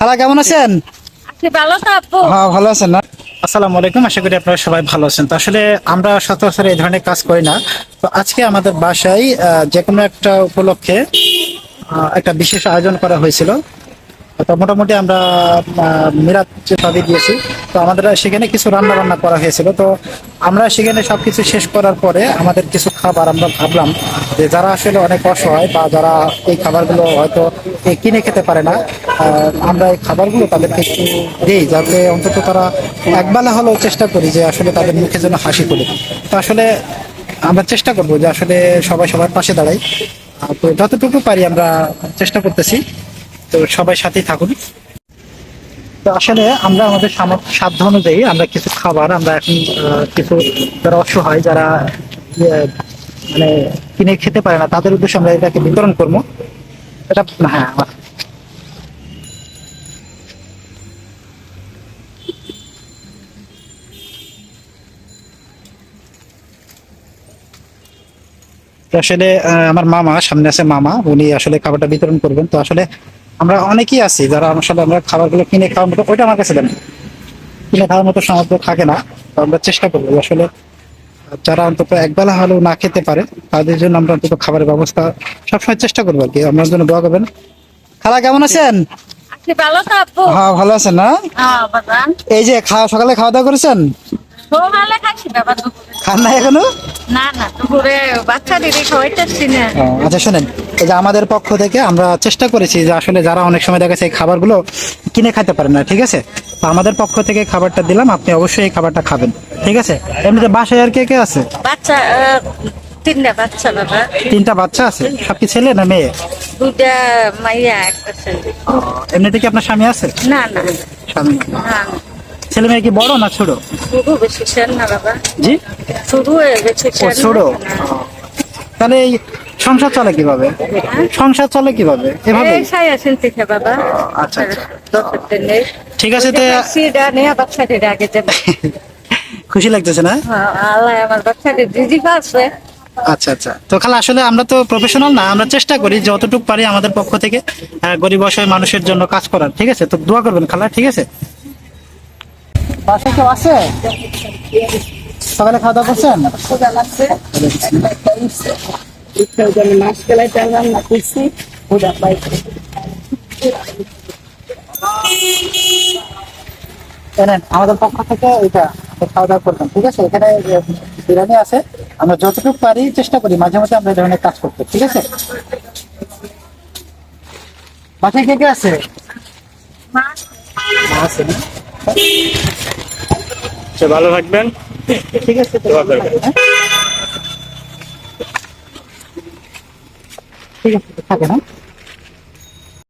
খালা কেমন আছেন? ভালো তো আপু হ্যাঁ ভালো আছেন না? আসসালামু আলাইকুম আশা করি আপনারা সবাই ভালো আছেন। তো আসলে আমরা সচরাচর এই ধরনের কাজ করি না। তো আজকে আমাদের বাসায় যে কোনো একটা উপলক্ষে একটা বিশেষ আয়োজন করা হয়েছিল। তো মোটামুটি আমরা মিরাত সবই দিয়েছি তো আমাদের সেখানে কিছু রান্না বান্না করা হয়েছিল। তো আমরা সেখানে সবকিছু শেষ করার পরে আমাদের কিছু খাবার আমরা ভাবলাম যে যারা আসলে অনেক অসহায় বা যারা এই খাবারগুলো হয়তো কিনে খেতে পারে না আমরা এই খাবারগুলো তাদেরকে একটু দিই যাতে অন্তত তারা একবেলা হলেও চেষ্টা করি যে আসলে তাদের মুখে যেন হাসি তোলে তো আসলে আমরা চেষ্টা করব যে আসলে সবাই সবার পাশে দাঁড়াই। তো যতটুকু পারি আমরা চেষ্টা করতেছি। তো সবাই সাথেই থাকুন। আসলে আমরা আমাদের সাধ্য অনুযায়ী আমরা কিছু খাবার আমরা এখন কিছু যারা অসহায় যারা ইয়ে, মানে কিনে খেতে পারে না তাদের উদ্দেশ্যে আমরা এটাকে বিতরণ করব। এটা হ্যাঁ আসলে আমার মামা সামনে আছে মামা উনি আসলে খাবারটা বিতরণ করবেন। তো আসলে আমরা অনেকেই আছি যারা আসলে আমরা খাবারগুলো কিনে খাওয়ার মতো ওইটা আমার কাছে দেন। কিনে খাওয়ার মতো সামর্থ্য থাকে না তো আমরা চেষ্টা করব। আসলে যারা অন্তত একবেলা হলেও না খেতে পারে তাদের জন্য আমরা অন্তত খাবারের ব্যবস্থা সবসময় চেষ্টা করব আর কি। আমার জন্য দোয়া করবেন। খালা কেমন আছেন? ভালো তো আপু হ্যাঁ ভালো আছেন না? হ্যাঁ এই যে খাওয়া সকালে খাওয়া দাওয়া করেছেন? সকালে খাইছি বাবা খান না এখনও? না না দুপুরে বাচ্চা দিদি খাওয়াইতেছি না। আচ্ছা শোনেন। যে আমাদের পক্ষ থেকে আমরা চেষ্টা করেছি যে আসলে যারা অনেক সময় দেখা এই খাবারগুলো কিনে খেতে পারেন না ঠিক আছে? তো আমাদের পক্ষ থেকে খাবারটা দিলাম আপনি অবশ্যই এই খাবারটা খাবেন ঠিক আছে? এমনিতে বাসায় আর কে কে আছে? বাচ্চা তিনটা বাচ্চা বাবা। তিনটা বাচ্চা আছে? সব কি ছেলে না মেয়ে? দুইটা মাইয়া একটা ছেলে। এমনিতে কি আপনার স্বামী আছে? না না। স্বামী। না। ছেলে মেয়ে কি বড় না ছোট? বাবা। জি? সেন ছোট? তাহলে সংসার চলে কীভাবে? সংসার চলে কীভাবে? এভাবে বাবা। আচ্ছা, আচ্ছা। ঠিক আছে তো সিডা নিয়ে বাচ্চাটির আগে যাবে। খুশি লাগতেছে না? হ্যাঁ, আল্লাহ আমার বাচ্চাটি দিদি পাচ্ছে আচ্ছা আচ্ছা। তো খালা আসলে আমরা তো প্রফেশনাল না আমরা চেষ্টা করি যতটুকু পারি আমাদের পক্ষ থেকে গরিব অসহায় মানুষের জন্য কাজ করার। ঠিক আছে তো দোয়া করবেন খালা ঠিক আছে? বাসায় কেউ আছে? সকালে খাওয়া দাওয়া করছেন? এই নেন, আমাদের পক্ষ থেকে এটা খাওয়া দাওয়া করবেন ঠিক আছে? এখানে বিরিয়ানি আছে আমরা যতটুকু পারি চেষ্টা করি মাঝে মাঝে আমরা এই ধরনের কাজ করতে ঠিক আছে? বাসায় কে কে আছে? না? আচ্ছা, ভালো থাকবেন। ঠিক আছে তো। দোয়া করবেন। হ্যাঁ? ঠিক আছে থাকে না?